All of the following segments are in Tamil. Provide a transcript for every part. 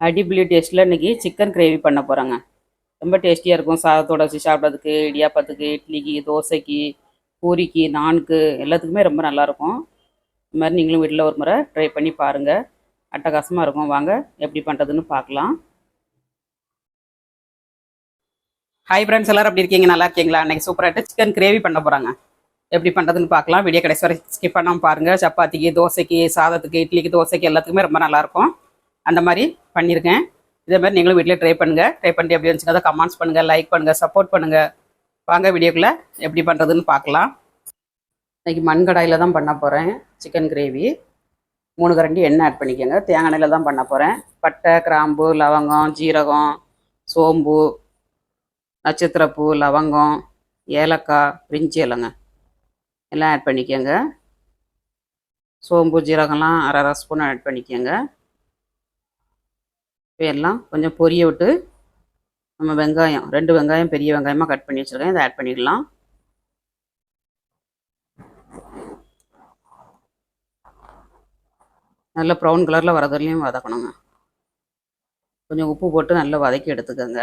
அடிபிளி டேஸ்ட்டில் இன்றைக்கி சிக்கன் கிரேவி பண்ண போகிறேங்க ரொம்ப டேஸ்டியாக இருக்கும். சாதத்தோட வச்சு சாப்பிட்றதுக்கு இடியாப்பத்துக்கு இட்லிக்கு தோசைக்கு பூரிக்கு நான்கு எல்லாத்துக்குமே ரொம்ப நல்லாயிருக்கும் இது மாதிரி நீங்களும் வீட்டில் ஒரு முறை ட்ரை பண்ணி பாருங்கள் அட்டகாசமாக இருக்கும். வாங்க எப்படி பண்ணுறதுன்னு பார்க்கலாம். ஹாய் ஃப்ரெண்ட்ஸ் எல்லோரும் எப்படி இருக்கீங்க? நல்லா இருக்கீங்களா? அன்றைக்கி சூப்பராகிட்ட சிக்கன் கிரேவி பண்ண போகிறாங்க எப்படி பண்ணுறதுன்னு பார்க்கலாம். வீடியோ கடைசி வரை ஸ்கிப் பண்ணாமல் பாருங்கள் சப்பாத்திக்கு தோசைக்கு சாதத்துக்கு இட்லிக்கு தோசைக்கு எல்லாத்துக்குமே ரொம்ப நல்லாயிருக்கும் அந்த மாதிரி பண்ணியிருக்கேன் இதே மாதிரி நீங்களும் வீட்டில் ட்ரை பண்ணுங்கள் ட்ரை பண்ணி எப்படி இருந்துச்சுன்னா கமெண்ட்ஸ் பண்ணுங்கள் லைக் பண்ணுங்கள் சப்போர்ட் பண்ணுங்கள் வாங்க வீடியோக்குள்ளே எப்படி பண்ணுறதுன்னு பார்க்கலாம். இன்றைக்கி மண் கடாயில் தான் பண்ண போகிறேன் சிக்கன் கிரேவி மூணு கரண்டி எண்ணெய் ஆட் பண்ணிக்கோங்க. தேங்காய் எண்ணெயில் தான் பண்ண போகிறேன் பட்டை கிராம்பு லவங்கம் ஜீரகம் சோம்பு நட்சத்திரப்பூ லவங்கம் ஏலக்காய் பிரிஞ்சி இலைங்க. எல்லாம் ஆட் பண்ணிக்கோங்க. சோம்பு ஜீரகம்லாம் அரை அரை ஸ்பூன் ஆட் பண்ணிக்கோங்க. இப்போ எல்லாம் கொஞ்சம் பொரிய விட்டு நம்ம வெங்காயம் ரெண்டு வெங்காயம் பெரிய வெங்காயமாக கட் பண்ணி வச்சுருக்கேன். இதை ஆட் பண்ணிடலாம் நல்ல ப்ரௌன் கலரில் வரதுலையும் வதக்கணுங்க. கொஞ்சம் உப்பு போட்டு நல்லா வதக்கி எடுத்துக்கோங்க.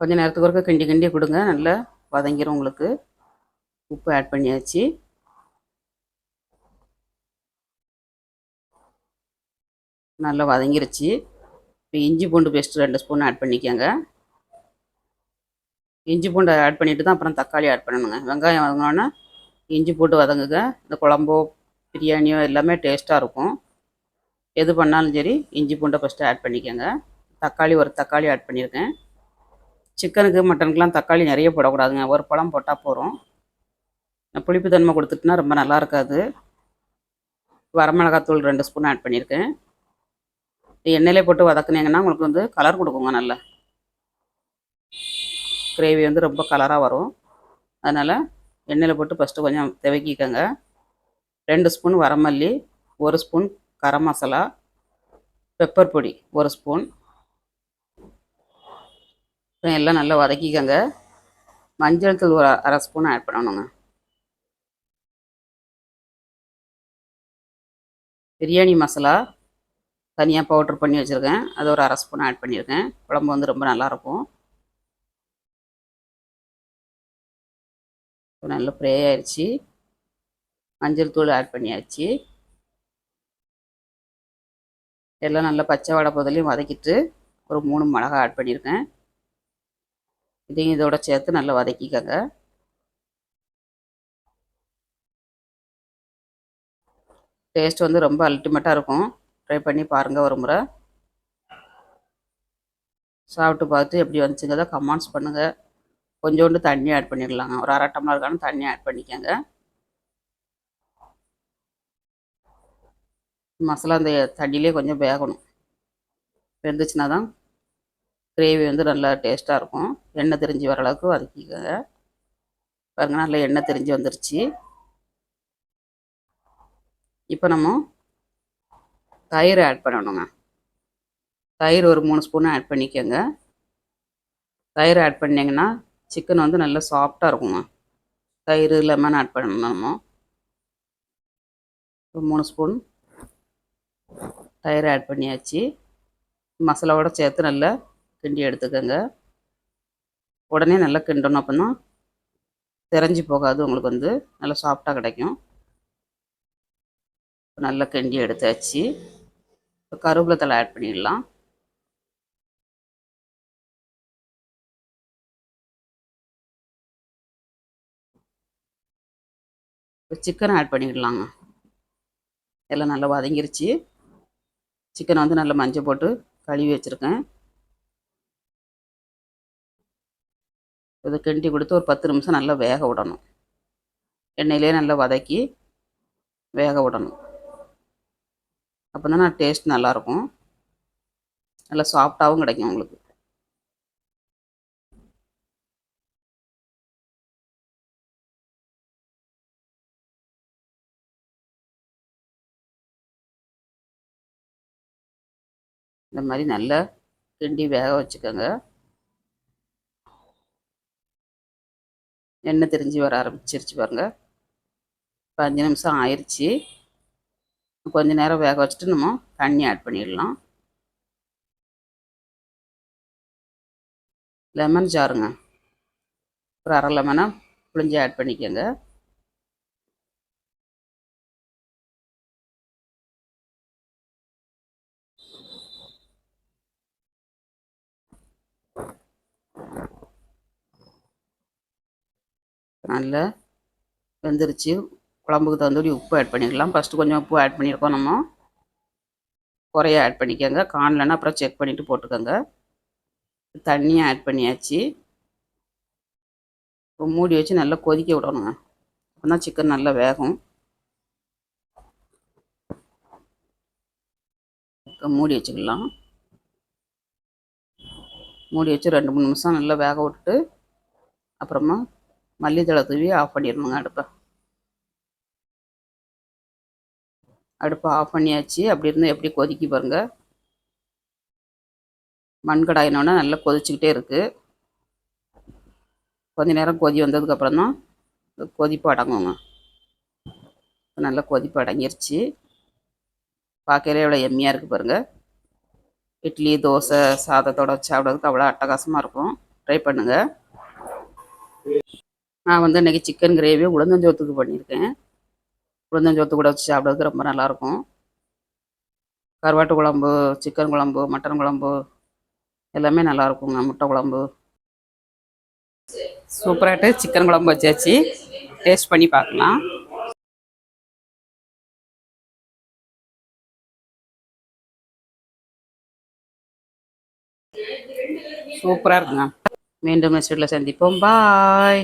கொஞ்சம் நேரத்துக்கு ஒருக்க கிண்டி கிண்டி கொடுங்க. நல்லா வதங்கிரும் உங்களுக்கு. உப்பு ஆட் பண்ணியாச்சு. நல்லா வதங்கிருச்சு. இப்போ இஞ்சி பூண்டு பேஸ்ட்டு ரெண்டு ஸ்பூன் ஆட் பண்ணிக்கோங்க. இஞ்சி பூண்டு ஆட் பண்ணிவிட்டு தான் அப்புறம் தக்காளி ஆட் பண்ணணுங்க. வெங்காயம் வதங்கினோன்னா இஞ்சி பூண்டு வதங்குங்க. இந்த குழம்போ பிரியாணியோ எல்லாமே டேஸ்ட்டாக இருக்கும். எது பண்ணாலும் சரி இஞ்சி பூண்டை ஃபஸ்ட்டு ஆட் பண்ணிக்கோங்க. தக்காளி ஒரு தக்காளி ஆட் பண்ணியிருக்கேன் சிக்கனுக்கு மட்டனுக்கெலாம் தக்காளி நிறைய போடக்கூடாதுங்க. ஒரு பழம் போட்டால் போகிறோம் புளிப்பு தன்மை கொடுத்துட்டுனா ரொம்ப நல்லா இருக்காது. வரமிளகாத்தூள் ரெண்டு ஸ்பூன் ஆட் பண்ணியிருக்கேன். எண்ணெயிலே போட்டு வதக்குனீங்கன்னா உங்களுக்கு வந்து கலர் கொடுக்குங்க நல்லா. கிரேவி வந்து ரொம்ப கலராக வரும். அதனால் எண்ணெயில் போட்டு ஃபஸ்ட்டு கொஞ்சம் துவக்கிக்கோங்க. ரெண்டு ஸ்பூன் வரமல்லி ஒரு ஸ்பூன் கரம் மசாலா பெப்பர் பொடி ஒரு ஸ்பூன். எல்லாம் நல்லா வதக்கிக்கோங்க. மஞ்சள் தூள் ஒரு அரை ஸ்பூன் ஆட் பண்ணணுங்க. பிரியாணி மசாலா தனியாக பவுட்ரு பண்ணி வச்சுருக்கேன். அது ஒரு அரை ஸ்பூன் ஆட் பண்ணியிருக்கேன். குழம்பு வந்து ரொம்ப நல்லாயிருக்கும். நல்லா ப்ரே ஆயிடுச்சு மஞ்சள் தூள் ஆட் பண்ணியாச்சு. எல்லாம் நல்லா பச்சை வடை போதிலையும் வதக்கிட்டு ஒரு மூணு மிளகா ஆட் பண்ணியிருக்கேன். இதையும் இதோட சேர்த்து நல்லா வதக்கிக்கோங்க. டேஸ்ட் வந்து ரொம்ப அல்டிமேட்டாக இருக்கும். ட்ரை பண்ணி பாருங்கள் ஒரு முறை. சாப்பிட்டு பார்த்து எப்படி வந்துச்சுங்கிறத கமெண்ட்ஸ் பண்ணுங்கள் கொஞ்சோண்டு தண்ணி ஆட் பண்ணிடலாங்க. ஒரு அரை டம்ளருக்கான தண்ணி ஆட் பண்ணிக்கோங்க. மசாலா அந்த தண்ணியிலே கொஞ்சம் வேகணும். வெந்துச்சுன்னா தான் கிரேவி வந்து நல்லா டேஸ்ட்டாக இருக்கும். எண்ணெய் தெரிஞ்சு வர அளவுக்கு வதக்கிக்கோங்க. பாருங்கள் நல்லா எண்ணெய் தெரிஞ்சு வந்துருச்சு. இப்போ நம்ம தயிர் ஆட் பண்ணணுங்க. தயிர் ஒரு மூணு ஸ்பூன் ஆட் பண்ணிக்கோங்க. தயிர் ஆட் பண்ணிங்கன்னா சிக்கன் வந்து நல்லா சாஃப்டாக இருக்குங்க. தயிர் லெமன் ஆட் பண்ணணும் நம்ம. ஒரு மூணு ஸ்பூன் தயிர் ஆட் பண்ணியாச்சு. மசாலாவோட சேர்த்து நல்லா கிண்டி எடுத்துக்கோங்க. உடனே நல்லா கிண்டணும் அப்படின்னா தெரிஞ்சு போகாது. உங்களுக்கு வந்து நல்லா சாஃப்டாக கிடைக்கும். நல்லா கெண்டி எடுத்தாச்சு. இப்போ கருவேப்பிலை தலை ஆட் பண்ணிடலாம். இப்போ சிக்கனை ஆட் பண்ணிடலாங்க. எல்லாம் நல்லா வதங்கிருச்சு. சிக்கனை வந்து நல்லா மஞ்சள் போட்டு கழுவி வச்சுருக்கேன். இதை கிண்டி கொடுத்து ஒரு பத்து நிமிஷம் நல்லா வேக விடணும். எண்ணெயிலே நல்லா வதக்கி வேக விடணும். அப்போ தானே டேஸ்ட் நல்லாயிருக்கும். நல்லா சாஃப்டாகவும் கிடைக்கும் உங்களுக்கு. இந்த மாதிரி நல்லா கிண்டி வேக வச்சுக்கோங்க. எண்ணெய் தெரிஞ்சு வர ஆரம்பிச்சிருச்சு பாருங்க. இப்போ அஞ்சு நிமிஷம் ஆயிடுச்சு கொஞ்ச நேரம் வேக வச்சுட்டு நம்ம தண்ணி ஆட் பண்ணிடலாம். லெமன் ஜாருங்க ஒரு அரை லெமனை புளிஞ்சு ஆட் பண்ணிக்கோங்க. நல்லா வெந்துருச்சு. குழம்புக்கு தகுந்தபடி உப்பு ஆட் பண்ணிக்கலாம். ஃபஸ்ட்டு கொஞ்சம் உப்பு ஆட் பண்ணியிருக்கோம் நம்ம. குறைய ஆட் பண்ணிக்கோங்க. காணலன்னா அப்புறம் செக் பண்ணிவிட்டு போட்டுக்கோங்க. தண்ணியை ஆட் பண்ணியாச்சு. இப்போ மூடி வச்சு நல்லா கொதிக்க விடணுங்க. அப்போ தான் சிக்கன் நல்லா வேகும். மூடி வச்சுக்கலாம். மூடி வச்சு ரெண்டு மூணு நிமிஷம் நல்லா வேக விட்டுட்டு அப்புறமா மல்லித்தழை தூவி ஆஃப் பண்ணிடணுங்க அடுப்பை. அடுப்பை ஆஃப் பண்ணியாச்சு. அப்படி இருந்தால் எப்படி கொதிக்கி பாருங்கள் மண் நல்லா கொதிச்சுக்கிட்டே இருக்குது கொஞ்ச நேரம் கொதி வந்ததுக்கப்புறம் தான் கொதிப்பு அடங்குங்க. நல்லா கொதிப்பு அடங்கிருச்சு. பார்க்கலே எவ்வளோ எம்மியாக இருக்குது பாருங்கள் இட்லி தோசை சாதத்தோட வச்சு சாப்பிட்றதுக்கு அவ்வளோ அட்டகாசமாக இருக்கும். ட்ரை பண்ணுங்கள் நான் வந்து இன்றைக்கி சிக்கன் கிரேவி உளுந்தஞ்சோத்துக்கு பண்ணியிருக்கேன். உளுந்தஞ்சோத்து கூட வச்சு சாப்பிட்றதுக்கு ரொம்ப நல்லாயிருக்கும். கருவாட்டு குழம்பு சிக்கன் குழம்பு மட்டன் குழம்பு எல்லாமே நல்லா இருக்குங்க முட்டை குழம்பு. சூப்பராகிட்டு சிக்கன் குழம்பு வச்சாச்சு. டேஸ்ட் பண்ணி பார்க்கலாம். சூப்பராக இருக்குங்க. மீண்டும் நெக்ஸ்ட் வீட்டில் சந்திப்போம். பாய்.